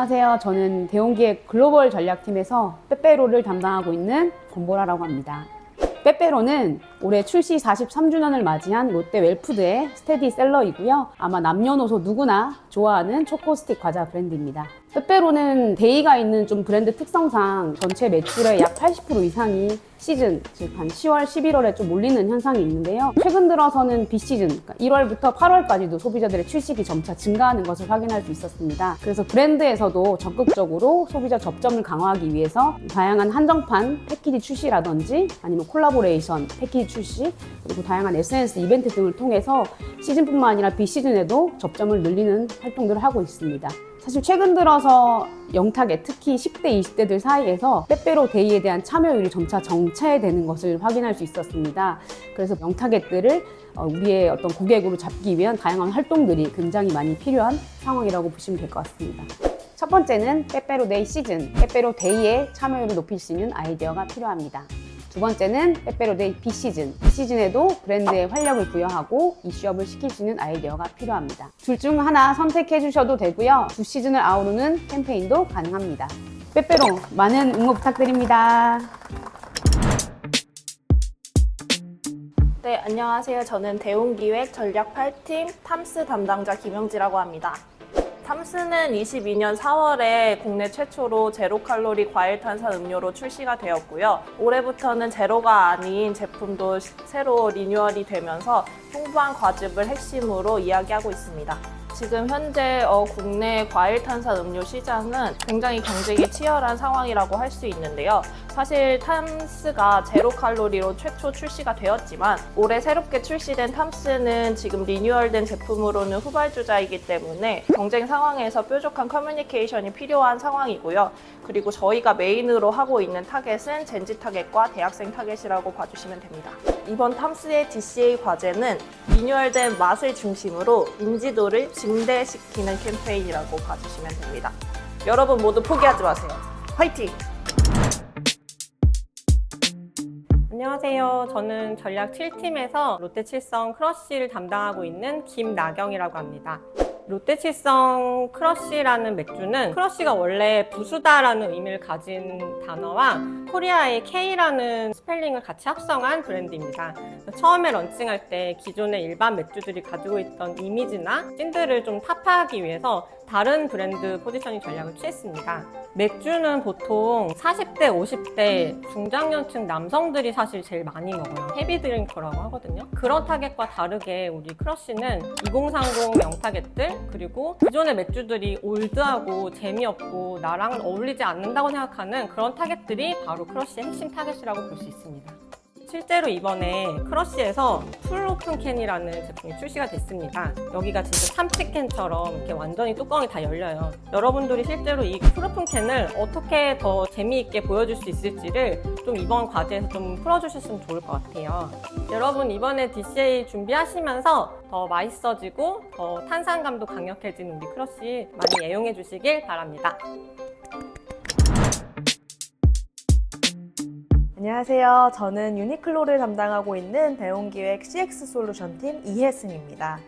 안녕하세요. 저는 대웅기획 글로벌 전략팀에서 빼빼로를 담당하고 있는 권보라라고 합니다. 빼빼로는 올해 출시 43주년을 맞이한 롯데 웰푸드의 스테디셀러이고요. 아마 남녀노소 누구나 좋아하는 초코 스틱 과자 브랜드입니다. 빼빼로는 데이가 있는 좀 브랜드 특성상 전체 매출의 약 80% 이상이 시즌, 즉 한 10월, 11월에 좀 몰리는 현상이 있는데요. 최근 들어서는 비시즌, 그러니까 1월부터 8월까지도 소비자들의 출식이 점차 증가하는 것을 확인할 수 있었습니다. 그래서 브랜드에서도 적극적으로 소비자 접점을 강화하기 위해서 다양한 한정판 패키지 출시라든지 아니면 콜라보레이션 패키지 출시 그리고 다양한 SNS 이벤트 등을 통해서 시즌뿐만 아니라 비시즌에도 접점을 늘리는 활동들을 하고 있습니다. 사실 최근 들어서 영탁에 특히 10대, 20대들 사이에서 빼빼로 데이에 대한 참여율이 점차 정체되는 것을 확인할 수 있었습니다. 그래서 영탁get들을 어, 우리의 어떤 고객으로 잡기 위한 다양한 활동들이 굉장히 많이 필요한 상황이라고 보시면 될 것 같습니다. 첫 번째는 빼빼로 데이 시즌, 빼빼로 데이에 참여율을 높일 수 있는 아이디어가 필요합니다. 두 번째는 빼빼로 데이 비시즌. 비시즌에도 브랜드에 활력을 부여하고 이슈업을 시킬 수 있는 아이디어가 필요합니다. 둘 중 하나 선택해 주셔도 되고요. 두 시즌을 아우르는 캠페인도 가능합니다. 빼빼로 많은 응원 부탁드립니다. 네, 안녕하세요. 저는 대웅기획 전략 8팀 탐스 담당자 김영지라고 합니다. 탐스는 22년 4월에 국내 최초로 제로 칼로리 과일 탄산 음료로 출시가 되었고요. 올해부터는 제로가 아닌 제품도 시- 새로 리뉴얼이 되면서 풍부한 과즙을 핵심으로 이야기하고 있습니다. 지금 현재 어, 국내 과일 탄산 음료 시장은 굉장히 경쟁이 치열한 상황이라고 할 수 있는데요. 사실 탐스가 제로 칼로리로 최초 출시가 되었지만 올해 새롭게 출시된 탐스는 지금 리뉴얼된 제품으로는 후발주자이기 때문에 경쟁 상황에서 뾰족한 커뮤니케이션이 필요한 상황이고요. 그리고 저희가 메인으로 하고 있는 타겟은 젠지 타겟과 대학생 타겟이라고 봐주시면 됩니다. 이번 탐스의 DCA 과제는 리뉴얼된 맛을 중심으로 인지도를 증대시키는 캠페인이라고 봐주시면 됩니다. 여러분 모두 포기하지 마세요. 화이팅! 안녕하세요. 저는 전략 7팀에서 롯데칠성 크러쉬를 담당하고 있는 김나경이라고 합니다. 롯데칠성 크러쉬라는 맥주는 크러쉬가 원래 부수다라는 의미를 가진 단어와 코리아의 K라는 스펠링을 같이 합성한 브랜드입니다. 처음에 런칭할 때 기존의 일반 맥주들이 가지고 있던 이미지나 찐들을 좀 타파하기 위해서 다른 브랜드 포지셔닝 전략을 취했습니다. 맥주는 보통 40대, 50대 중장년층 남성들이 사실 제일 많이 먹어요. 헤비 드링커라고 하거든요. 그런 타겟과 다르게 우리 크러쉬는 2030 명타겟들 그리고 기존의 맥주들이 올드하고 재미없고 나랑은 어울리지 않는다고 생각하는 그런 타겟들이 바로 크러쉬의 핵심 타겟이라고 볼 수 있습니다. 실제로 이번에 크러쉬에서 풀 오픈 캔이라는 제품이 출시가 됐습니다. 여기가 진짜 참치캔처럼 이렇게 완전히 뚜껑이 다 열려요. 여러분들이 실제로 이 풀 오픈 캔을 어떻게 더 재미있게 보여줄 수 있을지를 좀 이번 과제에서 좀 풀어주셨으면 좋을 것 같아요. 여러분 이번에 DCA 준비하시면서 더 맛있어지고 더 탄산감도 강력해진 우리 크러쉬 많이 애용해 주시길 바랍니다. 안녕하세요. 저는 유니클로를 담당하고 있는 대웅기획 CX 솔루션팀 이혜승입니다.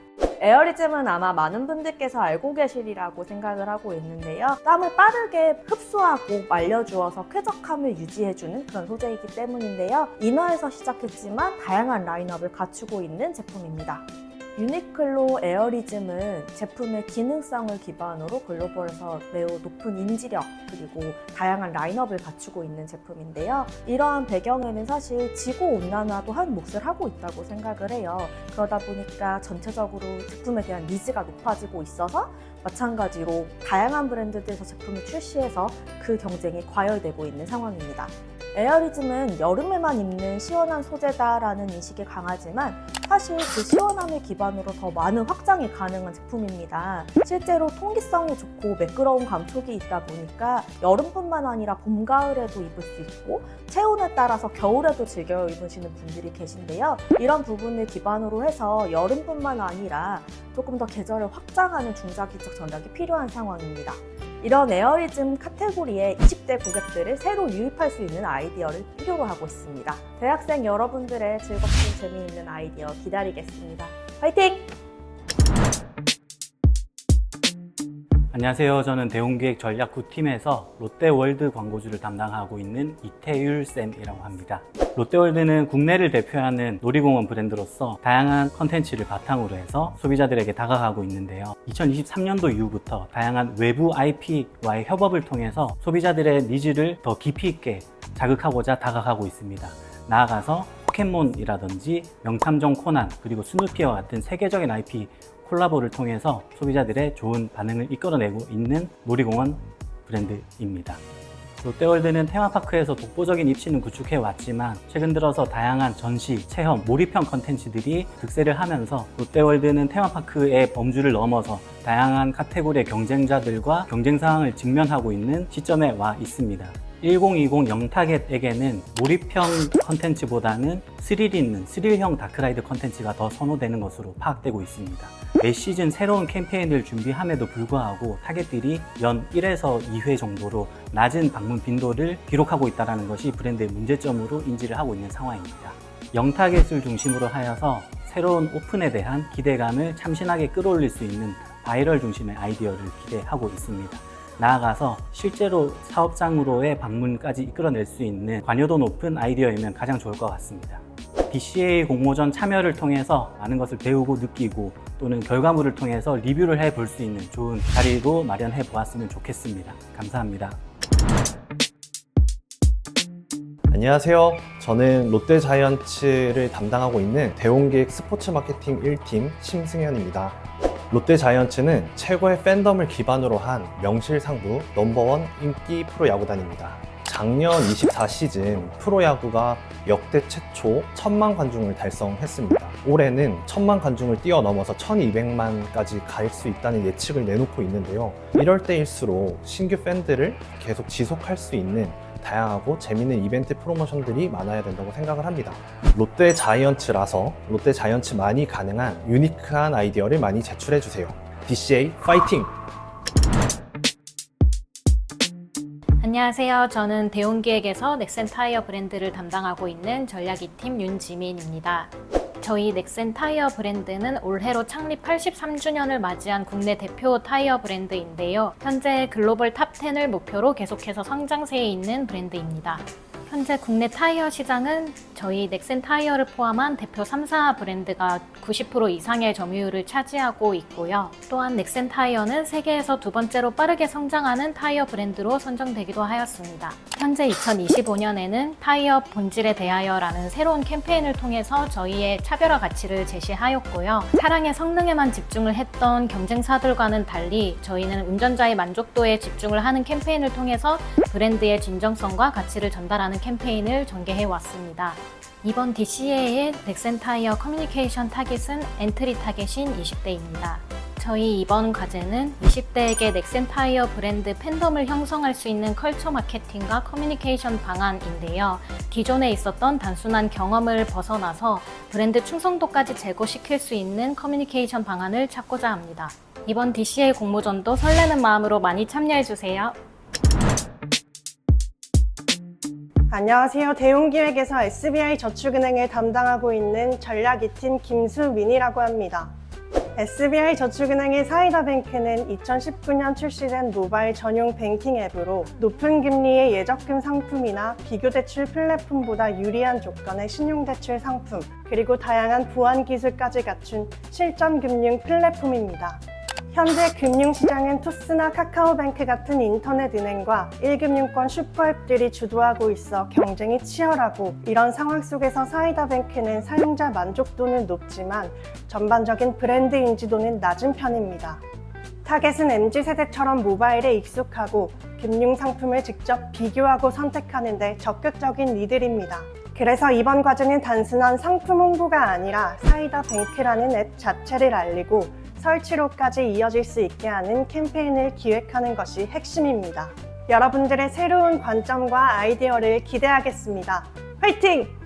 에어리즘은 아마 많은 분들께서 알고 계시리라고 생각을 하고 있는데요. 땀을 빠르게 흡수하고 말려주어서 쾌적함을 유지해주는 그런 소재이기 때문인데요. 이너에서 시작했지만 다양한 라인업을 갖추고 있는 제품입니다. 유니클로 에어리즘은 제품의 기능성을 기반으로 글로벌에서 매우 높은 인지력 그리고 다양한 라인업을 갖추고 있는 제품인데요. 이러한 배경에는 사실 지구 온난화도 한 몫을 하고 있다고 생각을 해요. 그러다 보니까 전체적으로 제품에 대한 니즈가 높아지고 있어서 마찬가지로 다양한 브랜드들에서 제품을 출시해서 그 경쟁이 과열되고 있는 상황입니다. 에어리즘은 여름에만 입는 시원한 소재다라는 인식이 강하지만 사실 그 시원함을 기반으로 더 많은 확장이 가능한 제품입니다. 실제로 통기성이 좋고 매끄러운 감촉이 있다 보니까 여름뿐만 아니라 봄, 가을에도 입을 수 있고 체온에 따라서 겨울에도 즐겨 입으시는 분들이 계신데요. 이런 부분을 기반으로 해서 여름뿐만 아니라 조금 더 계절을 확장하는 중장기적 전략이 필요한 상황입니다. 이런 에어리즘 카테고리에 20대 고객들을 새로 유입할 수 있는 아이디어를 필요로 하고 있습니다. 대학생 여러분들의 즐겁고 재미있는 아이디어 기다리겠습니다. 화이팅! 안녕하세요. 저는 대웅기획 전략구 팀에서 롯데월드 광고주를 담당하고 있는 이태율 쌤이라고 합니다. 롯데월드는 국내를 대표하는 놀이공원 브랜드로서 다양한 컨텐츠를 바탕으로 해서 소비자들에게 다가가고 있는데요. 2023년도 이후부터 다양한 외부 IP와의 협업을 통해서 소비자들의 니즈를 더 깊이 있게 자극하고자 다가가고 있습니다. 나아가서 포켓몬이라든지 명탐정 코난 그리고 스누피와 같은 세계적인 IP 콜라보를 통해서 소비자들의 좋은 반응을 이끌어내고 있는 놀이공원 브랜드입니다. 롯데월드는 테마파크에서 독보적인 입지는 구축해 왔지만 최근 들어서 다양한 전시, 체험, 몰입형 컨텐츠들이 득세를 하면서 롯데월드는 테마파크의 범주를 넘어서 다양한 카테고리의 경쟁자들과 경쟁 상황을 직면하고 있는 시점에 와 있습니다. 1020 영타겟에게는 몰입형 컨텐츠보다는 스릴 있는 스릴형 다크라이드 컨텐츠가 더 선호되는 것으로 파악되고 있습니다. 매 시즌 새로운 캠페인을 준비함에도 불구하고 타겟들이 연 1에서 2회 정도로 낮은 방문 빈도를 기록하고 있다는 것이 브랜드의 문제점으로 인지를 하고 있는 상황입니다. 영타겟을 중심으로 하여서 새로운 오픈에 대한 기대감을 참신하게 끌어올릴 수 있는 바이럴 중심의 아이디어를 기대하고 있습니다. 나아가서 실제로 사업장으로의 방문까지 이끌어낼 수 있는 관여도 높은 아이디어이면 가장 좋을 것 같습니다. DCA 공모전 참여를 통해서 많은 것을 배우고 느끼고 또는 결과물을 통해서 리뷰를 해 볼 수 있는 좋은 자리로 마련해 보았으면 좋겠습니다. 감사합니다. 안녕하세요. 저는 롯데 자이언츠를 담당하고 있는 대웅기획 스포츠 마케팅 1팀 심승현입니다. 롯데 자이언츠는 최고의 팬덤을 기반으로 한 명실상부 넘버원 인기 프로야구단입니다. 작년 24시즌 프로야구가 역대 최초 1000만 관중을 달성했습니다. 올해는 1000만 관중을 뛰어넘어서 1200만까지 갈 수 있다는 예측을 내놓고 있는데요. 이럴 때일수록 신규 팬들을 계속 지속할 수 있는 다양하고 재밌는 이벤트 프로모션들이 많아야 된다고 생각을 합니다. 롯데 자이언츠라서 롯데 자이언츠만이 가능한 유니크한 아이디어를 많이 제출해 주세요. DCA 파이팅! 안녕하세요. 저는 대웅기획에서 넥센 타이어 브랜드를 담당하고 있는 전략 2팀 윤지민입니다. 저희 넥센 타이어 브랜드는 올해로 창립 83주년을 맞이한 국내 대표 타이어 브랜드인데요. 현재 글로벌 탑 10을 목표로 계속해서 성장세에 있는 브랜드입니다. 현재 국내 타이어 시장은 저희 넥센 타이어를 포함한 대표 3사 브랜드가 90% 이상의 점유율을 차지하고 있고요. 또한 넥센 타이어는 세계에서 두 번째로 빠르게 성장하는 타이어 브랜드로 선정되기도 하였습니다. 현재 2025년에는 타이어 본질에 대하여라는 새로운 캠페인을 통해서 저희의 차별화 가치를 제시하였고요. 차량의 성능에만 집중을 했던 경쟁사들과는 달리 저희는 운전자의 만족도에 집중을 하는 캠페인을 통해서 브랜드의 진정성과 가치를 전달하는 캠페인을 전개해 왔습니다. 이번 DCA의 넥센 타이어 커뮤니케이션 타깃은 엔트리 타깃인 20대입니다. 저희 이번 과제는 20대에게 넥센 타이어 브랜드 팬덤을 형성할 수 있는 컬처 마케팅과 커뮤니케이션 방안인데요. 기존에 있었던 단순한 경험을 벗어나서 브랜드 충성도까지 제고시킬 수 있는 커뮤니케이션 방안을 찾고자 합니다. 이번 DCA 공모전도 설레는 마음으로 많이 참여해주세요. 안녕하세요. 대웅기획에서 SBI 저축은행을 담당하고 있는 전략 2팀 김수민이라고 합니다. SBI 저축은행의 사이다뱅크는 2019년 출시된 모바일 전용 뱅킹 앱으로 높은 금리의 예적금 상품이나 비교대출 플랫폼보다 유리한 조건의 신용대출 상품, 그리고 다양한 보안 기술까지 갖춘 실전금융 플랫폼입니다. 현재 금융시장은 토스나 카카오뱅크 같은 인터넷 은행과 1금융권 슈퍼앱들이 주도하고 있어 경쟁이 치열하고 이런 상황 속에서 사이다뱅크는 사용자 만족도는 높지만 전반적인 브랜드 인지도는 낮은 편입니다. 타겟은 MZ세대처럼 모바일에 익숙하고 금융 상품을 직접 비교하고 선택하는데 적극적인 이들입니다. 그래서 이번 과제는 단순한 상품 홍보가 아니라 사이다 뱅크라는 앱 자체를 알리고 설치로까지 이어질 수 있게 하는 캠페인을 기획하는 것이 핵심입니다. 여러분들의 새로운 관점과 아이디어를 기대하겠습니다. 화이팅!